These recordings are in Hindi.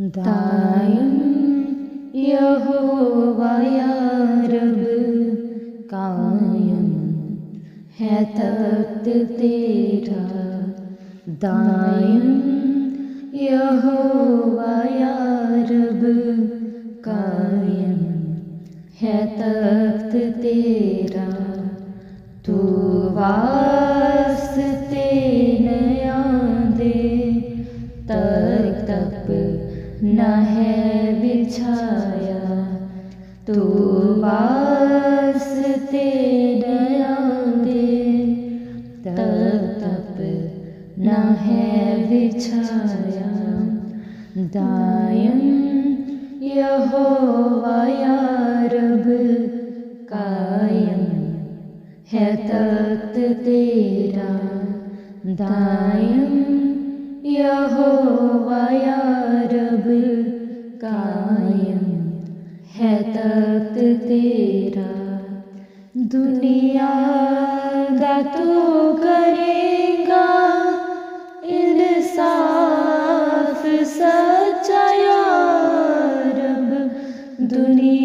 दायम यहोवा या रब कायम है तख्त तेरा। दायम यहोवा या रब कायम है तेरा तू है बिछाया, तू वास्ते नया दे तक तप न है बिछाया। दायम यहोवा या रब, कायम है तख्त तेरा। दायम यहोवा या रब कायम है तख्त तेरा। दुनिया दा तू करेगा इंसाफ यार रब। दुनिया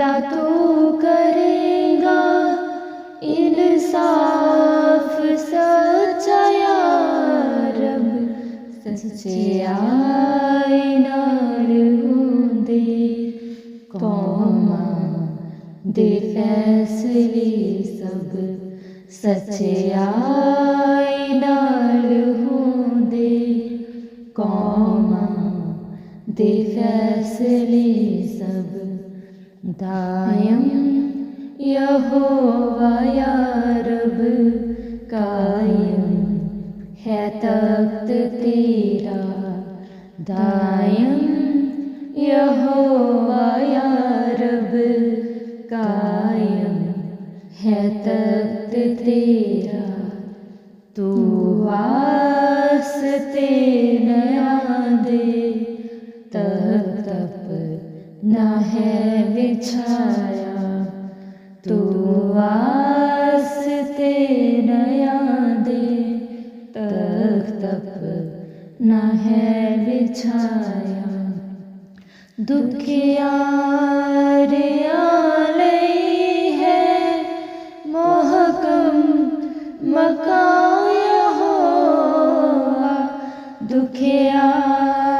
अदा तो करेगा, इंसाफ सच्चा रब? आए नार दे कौम दे फैसले सब? सचे आए नार दे कौम दे फैसले सब? दायम यहोवा या रब कायम है तख्त तेरा। दायम यहोवा या रब कायम है तख्त तेरा। तू वास्ते नया दे तक तप न है बिछाया, तू वास्ते नया दे तक तप न है बिछाया। दुखियारे है, मोहकम मकाया हो दुखियारे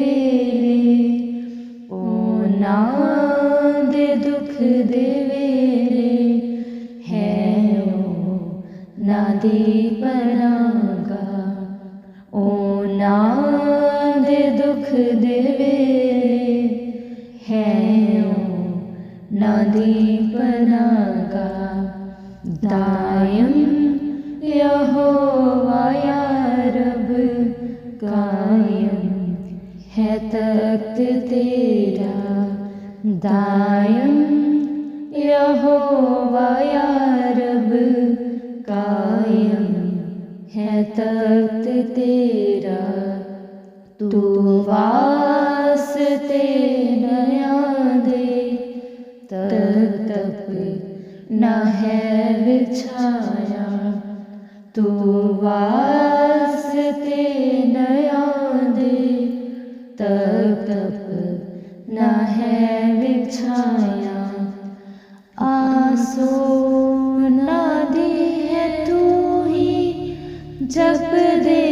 देवेरे, है ओ नादी परागा। ओ नाद दुख देवेरे, है ओ नादी परागा। दायम यहोवाया रब, कायम है तख्त तेरा। दायम वास्ते नया दे। तक तप न है बिछाया। तू वास्ते नया दे। तक तप न है बिछाया। आसो नदी है तू ही, जप दे।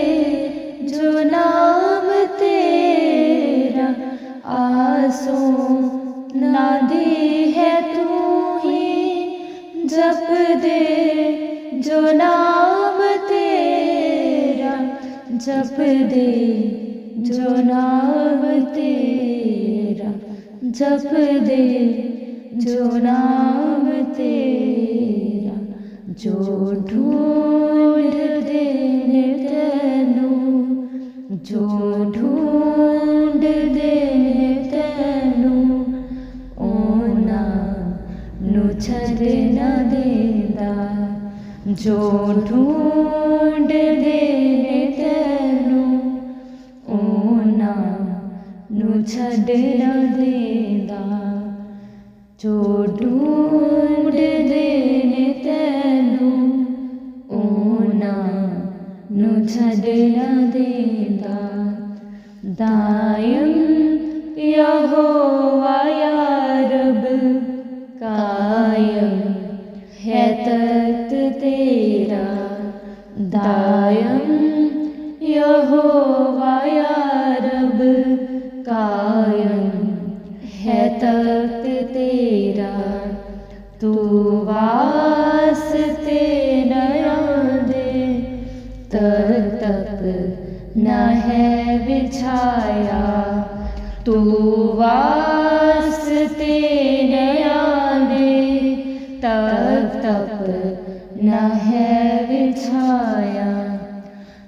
दे, जो नाम तेरा जप दे, जो नाम तेरा, जो ढूंढ दे तेनु, जो ढूंढ दे तेनु, ओ नु छद न देदा, जो ढूंढ दे तेनु। ਨੂੰ ਛੱਡ ਨਾ ਦੇਂਦਾ ਜੋ ਢੂੰਡਦੇ ਨੇ ਤੈਨੂੰ ਉਹਨਾਂ ਨੂੰ ਛੱਡ ਨਾ ਦੇਂਦਾ ਦਾਇਮ ਯਹੋਵਾ बिछाया तू वास्ते नया दे तब तक न है बिछाया।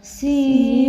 सियोन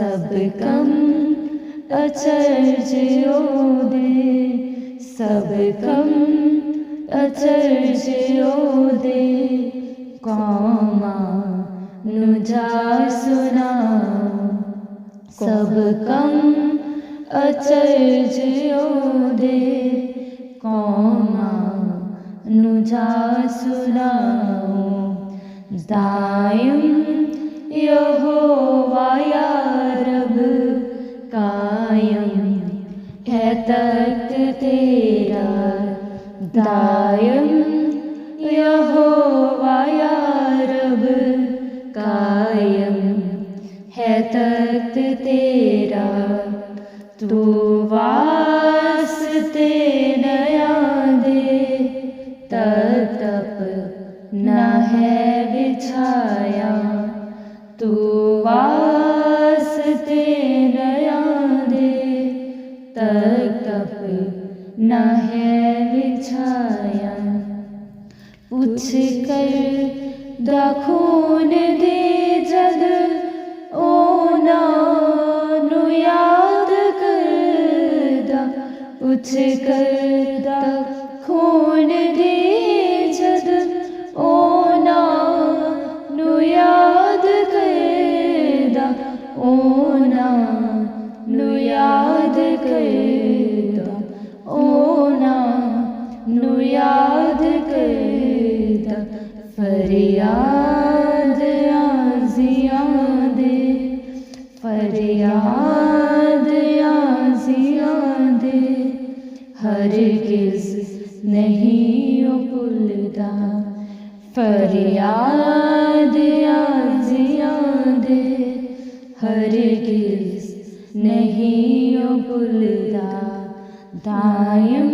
सब कम अचरज ओदे सब कम अचरज ओदे कौमा नुजा सुना, सब कम अचरज ओदे कौमा नुजा सुनाओ, दायम यहोवा या रब कायम है तेरा दायम यहोवा या रब कायम है तेरा तू वास्ते नया तप न है बिछाया पूछ कर दखून दे जग, ओ नानु याद कर दा पूछ कर फरियाद आजिया दे। फरियाद, आजिया दे। हर किस नहीं भुलदा फरियाद, आजिया दे। हर किस नहीं भुलदा दायम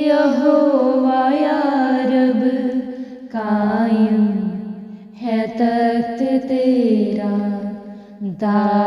यहोवा दायम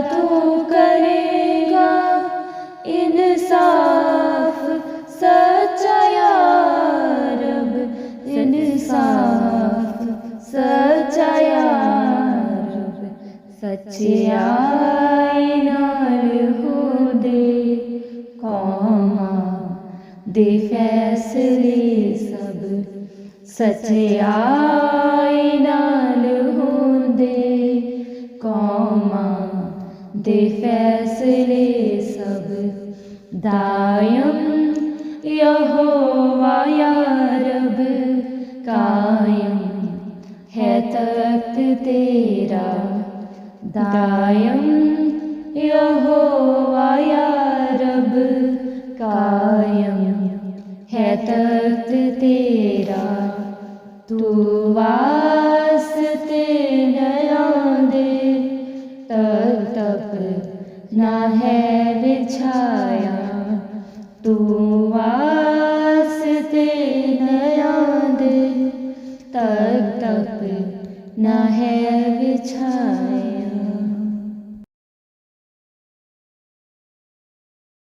तू करेगा इंसाफ सचाया रब? इंसाफ सचाया रब? सचिया हो दे कौमा दे फैसले सब। सचिया नाल हो दे कौमा दे फैसले सब दायम, यहोवा या रब, कायम है तख्त तेरा। दायम, यहोवा या कायम है तख्त तेरा। तू वास तेरा